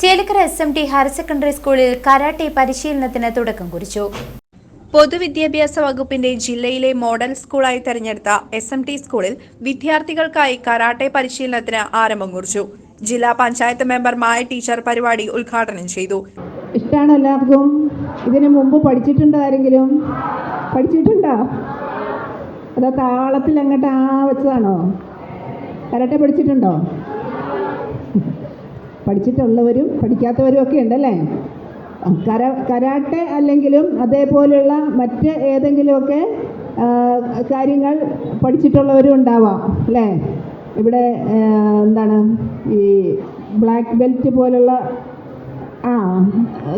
Chelakkara S M T higher secondary സ്കൂളിൽ karate പരിശീലനത്തിന് തുടക്കം കുറിച്ചു. പൊതുവിദ്യാഭ്യാസ വകുപ്പിന്റെ ജില്ലയിലെ മോഡൽ സ്കൂളായി തെരഞ്ഞെടുത്ത എസ് എം ടി സ്കൂളിൽ വിദ്യാർത്ഥികൾക്കായി കരാട്ടെ പരിശീലനത്തിന് ആരംഭം കുറിച്ചു. ജില്ലാ പഞ്ചായത്ത് മെമ്പർ മായ ടീച്ചർ പരിപാടി ഉദ്ഘാടനം ചെയ്തു. ഇഷ്ടമാണ് എല്ലാവർക്കും. ഇതിന് മുമ്പ് പഠിച്ചിട്ടുണ്ടോ ആരെങ്കിലും പഠിച്ചിട്ടുണ്ടോ? അതോ താളത്തിൽ അങ്ങോട്ട് ആ വെച്ചതാണോ? കരാട്ടെ പഠിച്ചിട്ടുണ്ടോ? പഠിച്ചിട്ടുള്ളവരും പഠിക്കാത്തവരും ഒക്കെ ഉണ്ടല്ലേ? കര കരാട്ടെ അല്ലെങ്കിലും അതേപോലെയുള്ള മറ്റ് ഏതെങ്കിലുമൊക്കെ കാര്യങ്ങൾ പഠിച്ചിട്ടുള്ളവരും ഉണ്ടാവാം അല്ലേ? ഇവിടെ എന്താണ് ഈ ബ്ലാക്ക് ബെൽറ്റ് പോലുള്ള ആ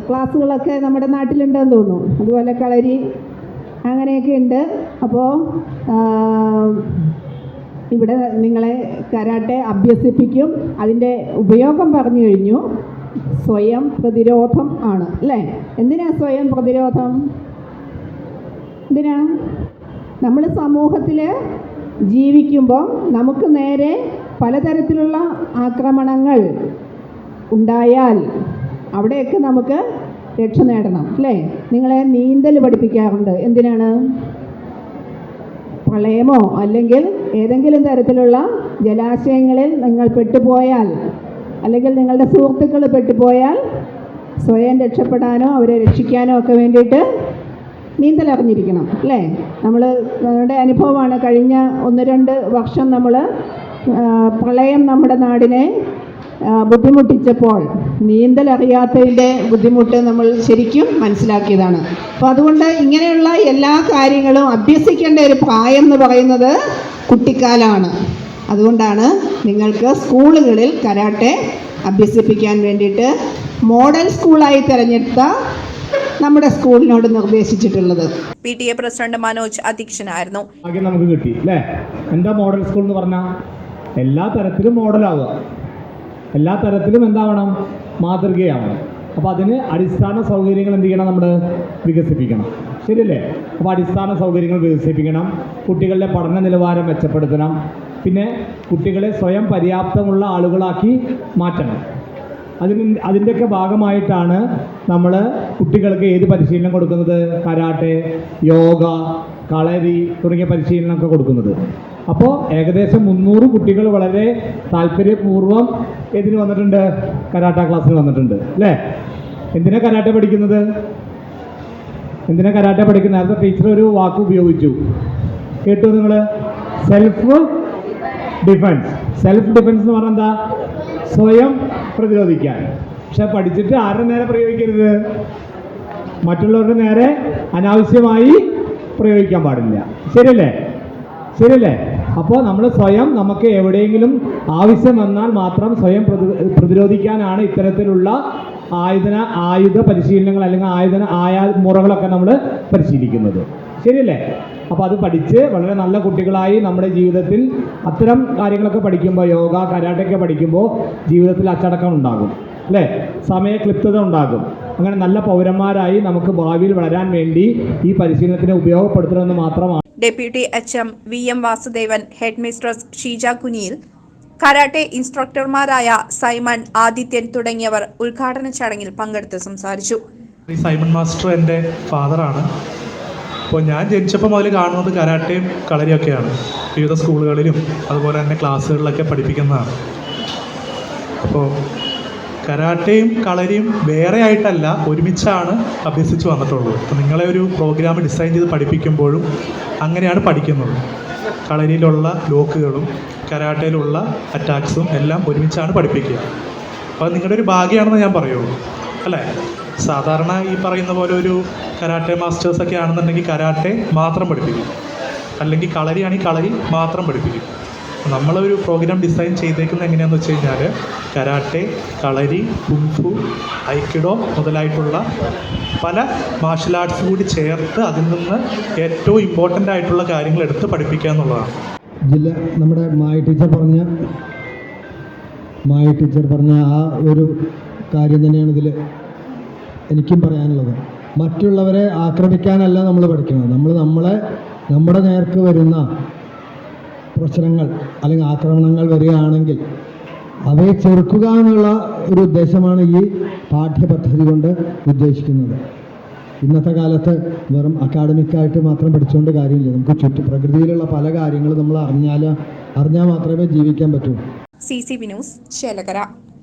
ക്ലാസ്സുകളൊക്കെ നമ്മുടെ നാട്ടിലുണ്ടെന്ന് തോന്നുന്നു. അതുപോലെ കളരി അങ്ങനെയൊക്കെ ഉണ്ട്. അപ്പോൾ ഇവിടെ നിങ്ങളെ കരാട്ടെ അഭ്യസിപ്പിക്കും. അതിന്റെ ഉപയോഗം പറഞ്ഞു കഴിഞ്ഞു. സ്വയം പ്രതിരോധം ആണ് അല്ലേ? എന്തിനാ സ്വയം പ്രതിരോധം? എന്തിനാ? നമ്മൾ സമൂഹത്തിൽ ജീവിക്കുമ്പോൾ നമുക്ക് നേരെ പലതരത്തിലുള്ള ആക്രമണങ്ങൾ ഉണ്ടായാൽ അവിടെയൊക്കെ നമുക്ക് രക്ഷ നേടണം അല്ലേ? നിങ്ങളെ നീന്തൽ പഠിപ്പിക്കാറുണ്ട്. എന്തിനാണ്? പ്രളയമോ അല്ലെങ്കിൽ ഏതെങ്കിലും തരത്തിലുള്ള ജലാശയങ്ങളിൽ നിങ്ങൾ പെട്ടുപോയാൽ അല്ലെങ്കിൽ നിങ്ങളുടെ സുഹൃത്തുക്കൾ പെട്ടുപോയാൽ സ്വയം രക്ഷപ്പെടാനോ അവരെ രക്ഷിക്കാനോ ഒക്കെ വേണ്ടിയിട്ട് നീന്തൽ അറിഞ്ഞിരിക്കണം അല്ലേ? നമ്മൾ നമ്മുടെ അനുഭവമാണ് കഴിഞ്ഞ ഒന്ന് രണ്ട് വർഷം നമ്മൾ പ്രളയം നമ്മുടെ നാടിനെ ബുദ്ധിമുട്ടിച്ചപ്പോൾ നീന്തൽ അറിയാത്തതിന്റെ ബുദ്ധിമുട്ട് നമ്മൾ ശരിക്കും മനസ്സിലാക്കിയതാണ്. അപ്പോൾ അതുകൊണ്ട് ഇങ്ങനെയുള്ള എല്ലാ കാര്യങ്ങളും അഭ്യസിക്കേണ്ട ഒരു പ്രായം എന്ന് പറയുന്നത് കുട്ടിക്കാലമാണ് അതുകൊണ്ടാണ് നിങ്ങൾക്ക് സ്കൂളുകളിൽ കരാട്ടെ അഭ്യസിപ്പിക്കാൻ വേണ്ടിയിട്ട് മോഡൽ സ്കൂളായി തിരഞ്ഞെടുത്ത നമ്മുടെ സ്കൂളിനോട് നിർദ്ദേശിച്ചിട്ടുള്ളത്. P T A president Manoj അധ്യക്ഷനായിരുന്നു. ആകെ നമുക്ക് കിട്ടി അല്ലേ? എന്താ മോഡൽ സ്കൂൾ എന്ന് പറഞ്ഞാൽ എല്ലാ തരത്തിലും മോഡലാവുക. എല്ലാ തരത്തിലും എന്താവണം? മാതൃകയാവണം. അപ്പോൾ അതിന് അടിസ്ഥാന സൗകര്യങ്ങൾ എന്ത് ചെയ്യണം? നമ്മൾ വികസിപ്പിക്കണം. ശരിയല്ലേ? അപ്പോൾ അടിസ്ഥാന സൗകര്യങ്ങൾ വികസിപ്പിക്കണം. കുട്ടികളുടെ പഠന നിലവാരം മെച്ചപ്പെടുത്തണം. പിന്നെ കുട്ടികളെ സ്വയം പര്യാപ്തമുള്ള ആളുകളാക്കി മാറ്റണം. അതിന് അതിന്റെയൊക്കെ ഭാഗമായിട്ടാണ് നമ്മൾ കുട്ടികൾക്ക് ഏത് പരിശീലനം കൊടുക്കുന്നത്? കരാട്ടെ യോഗ കളരി തുടങ്ങിയ പരിശീലനമൊക്കെ കൊടുക്കുന്നത്. അപ്പോൾ ഏകദേശം മുന്നൂറ് കുട്ടികൾ വളരെ താല്പര്യപൂർവം ഇതിന് വന്നിട്ടുണ്ട്. കരാട്ട ക്ലാസ്സിന് വന്നിട്ടുണ്ട്. അല്ലേ? എന്തിനാ കരാട്ടെ പഠിക്കുന്നത്? എന്തിനാ കരാട്ടെ പഠിക്കുന്നത്? നേരത്തെ ടീച്ചർ ഒരു വാക്ക് ഉപയോഗിച്ചു. കേട്ടു നിങ്ങൾ? സെൽഫ് ഡിഫൻസ് സെൽഫ് ഡിഫൻസ് എന്ന് പറഞ്ഞാൽ എന്താ? സ്വയം പ്രതിരോധിക്കാൻ. പക്ഷെ പഠിച്ചിട്ട് ആരുടെ നേരെ പ്രയോഗിക്കരുത്? മറ്റുള്ളവരുടെ നേരെ അനാവശ്യമായി പ്രയോഗിക്കാൻ പാടില്ല. ശരിയല്ലേ? ശരിയല്ലേ? അപ്പോൾ നമ്മൾ സ്വയം നമുക്ക് എവിടെയെങ്കിലും ആവശ്യം വന്നാൽ മാത്രം സ്വയം പ്രതി പ്രതിരോധിക്കാനാണ് ഇത്തരത്തിലുള്ള ആയുധന ആയുധ പരിശീലനങ്ങൾ അല്ലെങ്കിൽ ആയുധന ആയാ മുറകളൊക്കെ നമ്മൾ പരിശീലിക്കുന്നത്. ശരിയല്ലേ? അപ്പോൾ അത് പഠിച്ച് വളരെ നല്ല കുട്ടികളായി നമ്മുടെ ജീവിതത്തിൽ അത്തരം കാര്യങ്ങളൊക്കെ പഠിക്കുമ്പോൾ യോഗ കരാട്ടയൊക്കെ പഠിക്കുമ്പോൾ ജീവിതത്തിൽ അച്ചടക്കം ഉണ്ടാകും. അല്ലേ? സമയക്ലിപ്തത ഉണ്ടാകും. അങ്ങനെ നല്ല പൗരന്മാരായി നമുക്ക് ഭാവിയിൽ വളരാൻ വേണ്ടി ഈ പരിശീലനത്തിനെ ഉപയോഗപ്പെടുത്തണമെന്ന് മാത്രമാണ്. Deputy H M V M Vasudevan head mistress Sheeja Kuniyil karate ഇൻസ്ട്രക്ടർമാരായ Simon Adithyan തുടങ്ങിയവർ ഉദ്ഘാടന ചടങ്ങിൽ പങ്കെടുത്ത് സംസാരിച്ചു. സൈമൺ മാസ്റ്റർ എന്റെ ഫാദറാണ്. അപ്പോൾ ഞാൻ ജനിച്ചപ്പോൾ മുതൽ കാണുന്നത് കരാട്ടയും കളരിയൊക്കെയാണ്. വിവിധ സ്കൂളുകളിലും അതുപോലെ തന്നെ ക്ലാസ്സുകളിലൊക്കെ പഠിപ്പിക്കുന്നതാണ്. അപ്പോൾ കരാട്ടയും കളരിയും വേറെ ആയിട്ടല്ല ഒരുമിച്ചാണ് അഭ്യസിച്ച് വന്നിട്ടുള്ളത്. അപ്പം നിങ്ങളെ ഒരു പ്രോഗ്രാം ഡിസൈൻ ചെയ്ത് പഠിപ്പിക്കുമ്പോഴും അങ്ങനെയാണ് പഠിക്കുന്നത്. കളരിയിലുള്ള ലോക്കുകളും കരാട്ടയിലുള്ള അറ്റാക്സും എല്ലാം ഒരുമിച്ചാണ് പഠിപ്പിക്കുക. അപ്പോൾ നിങ്ങളുടെ ഒരു ഭാഗ്യമാണെന്ന് ഞാൻ പറയുള്ളൂ. അല്ലേ? സാധാരണ ഈ പറയുന്ന പോലെ ഒരു കരാട്ടെ മാസ്റ്റേഴ്സൊക്കെ ആണെന്നുണ്ടെങ്കിൽ കരാട്ടെ മാത്രം പഠിപ്പിക്കും. അല്ലെങ്കിൽ കളരിയാണെങ്കിൽ കളരി മാത്രം പഠിപ്പിക്കും. നമ്മളൊരു പ്രോഗ്രാം ഡിസൈൻ ചെയ്തേക്കുന്നത് എങ്ങനെയാണെന്ന് വെച്ച് കഴിഞ്ഞാൽ karate kalari kung fu aikido മുതലായിട്ടുള്ള പല മാർഷൽ ആർട്സ് കൂടി ചേർത്ത് അതിൽ നിന്ന് ഏറ്റവും ഇമ്പോർട്ടന്റ് ആയിട്ടുള്ള കാര്യങ്ങൾ എടുത്ത് പഠിപ്പിക്കുക എന്നുള്ളതാണ്. ജില്ല നമ്മുടെ മായ ടീച്ചർ പറഞ്ഞ മായ ടീച്ചർ പറഞ്ഞ ആ ഒരു കാര്യം തന്നെയാണ് ഇതിൽ എനിക്കും പറയാനുള്ളത്. മറ്റുള്ളവരെ ആക്രമിക്കാനല്ല നമ്മൾ പഠിക്കുന്നത്. നമ്മൾ നമ്മളെ നമ്മുടെ നേർക്ക് വരുന്ന പ്രശ്നങ്ങൾ അല്ലെങ്കിൽ ആക്രമണങ്ങൾ വരികയാണെങ്കിൽ അവയെ ചെറുക്കുക എന്നുള്ള ഒരു ഉദ്ദേശമാണ് ഈ പാഠ്യപദ്ധതി കൊണ്ട് ഉദ്ദേശിക്കുന്നത്. ഇന്നത്തെ കാലത്ത് വെറും അക്കാഡമിക്കായിട്ട് മാത്രം പഠിച്ചുകൊണ്ട് കാര്യമില്ല. നമുക്ക് ചുറ്റും പ്രകൃതിയിലുള്ള പല കാര്യങ്ങളും നമ്മൾ അറിഞ്ഞാൽ അറിഞ്ഞാൽ മാത്രമേ ജീവിക്കാൻ പറ്റൂ. C C B news Chelakkara.